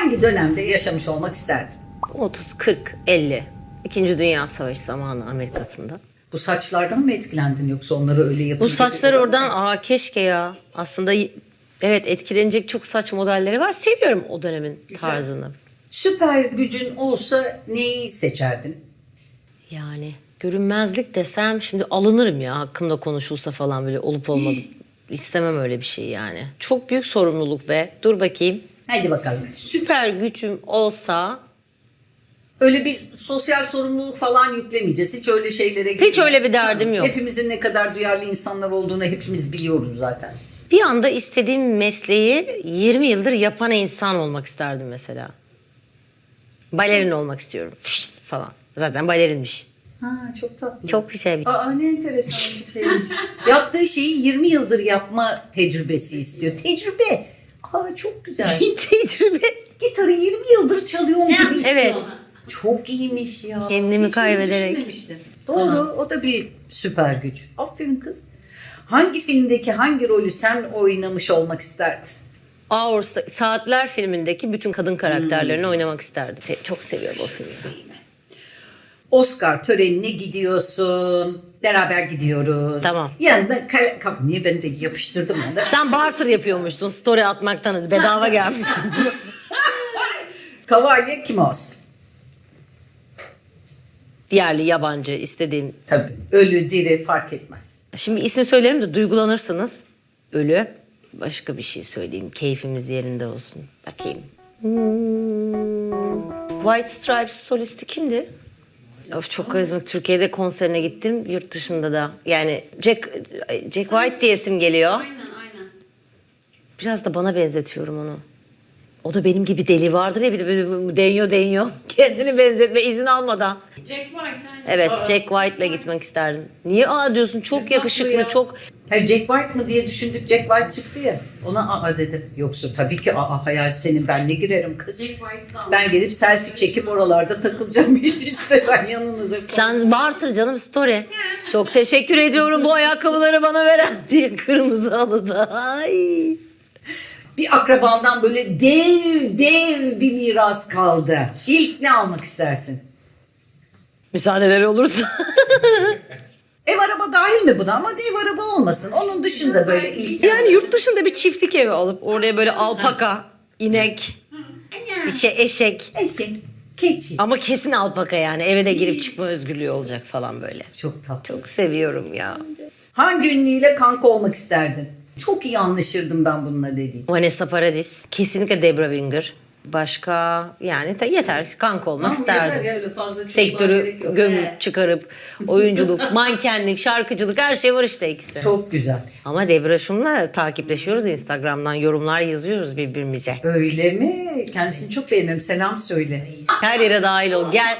hangi dönemde yaşamış olmak isterdin? 30, 40, 50. İkinci Dünya Savaşı zamanı Amerika'sında. Bu saçlardan mı etkilendin yoksa onları öyle yapınca? Bu saçlar oradan aa keşke ya. Aslında evet etkilenecek çok saç modelleri var. Seviyorum o dönemin tarzını. Süper gücün olsa neyi seçerdin? Yani görünmezlik desem şimdi alınırım ya hakkımda konuşulsa falan böyle olup olmadı. İstemem öyle bir şey yani. Çok büyük sorumluluk be. Dur bakayım. Hadi bakalım. Süper gücüm olsa Öyle bir sosyal sorumluluk falan yüklemeyeceğiz. Hiç öyle şeylere Hiç öyle bir derdim yok. Hepimizin ne kadar duyarlı insanlar olduğunu hepimiz biliyoruz zaten. bir anda istediğim mesleği 20 yıldır yapan insan olmak isterdim mesela. Balerin olmak istiyorum falan. Zaten balerinmiş. Ha çok tatlı. Çok güzel bir Aa ne enteresan bir şeymiş. Yaptığı şeyi 20 yıldır yapma tecrübesi istiyor. Tecrübe. Aa çok güzel. tecrübe. Gitarı 20 yıldır çalıyorum gibi. Evet. Çok iyiymiş ya. Kendimi Hiç kaybederek. düşünmemiştim. Doğru o da bir süper güç. Aferin kız. Hangi filmdeki hangi rolü sen oynamış olmak isterdin? Hours, Saatler filmindeki bütün kadın karakterlerini oynamak isterdim. Se- çok seviyorum o filmi. Oscar törenine gidiyorsun. Beraber gidiyoruz. Tamam. Yanında kale... Kap- Niye ben de yapıştırdım onu da. Sen barter yapıyormuşsun story atmaktan bedava gelmişsin. Kavalye kim olsun? Yerli yabancı istediğim. Tabii. Ölü diri fark etmez. Şimdi ismi söylerim de duygulanırsınız. Ölü. Başka bir şey söyleyeyim. Keyfimiz yerinde olsun. Bakayım. Hmm. White Stripes solisti kimdi? Of çok karizmatik. Türkiye'de konserine gittim. Yurt dışında da. Yani Jack, Jack White diyesim geliyor. Aynen aynen. Biraz da bana benzetiyorum onu. O da benim gibi deli vardır ya bir de böyle deniyor deniyor. Kendini benzetme izin almadan. Jack White aynen. Evet Jack White'la gitmek isterdim. Niye aa diyorsun çok yakışıklı ya. çok Hayır Jack White mı diye düşündük. Jack White çıktı ya. Ona aa dedim. Yoksa tabii ki aa hayal senin ben ne girerim kız. Jack White'dan. Ben gelip selfie çekip oralarda takılacağım işte ben yanınıza. Sen barter canım story. Çok teşekkür ediyorum bu ayakkabıları bana veren diye kırmızı halıda. Ay. Bir akrabandan böyle dev dev bir miras kaldı. İlk ne almak istersin? Müsaadeleri olursa. Ev araba dahil mi buna ama ev araba olmasın. Onun dışında böyle ilk yani yurt dışında bir çiftlik evi alıp oraya böyle alpaka, inek, bir şey eşek. Esek, keçi. Ama kesin alpaka yani eve de girip çıkma özgürlüğü olacak falan böyle. Çok tatlı. Çok seviyorum ya. Hangi ünlüyle kanka olmak isterdin? Çok iyi anlaşırdım ben bununla dediğin. Vanessa Paradis. Kesinlikle Debra Winger. Başka yani ta- yeter kanka olmak isterdim. öyle fazla Sektörü gömüp çıkarıp oyunculuk, mankenlik, şarkıcılık her şey var işte ikisi. Çok güzel. Ama Debra şunla takipleşiyoruz Instagram'dan yorumlar yazıyoruz birbirimize. Öyle mi? Kendisini çok beğenirim. Selam söyle. Her yere dahil ol. Gel.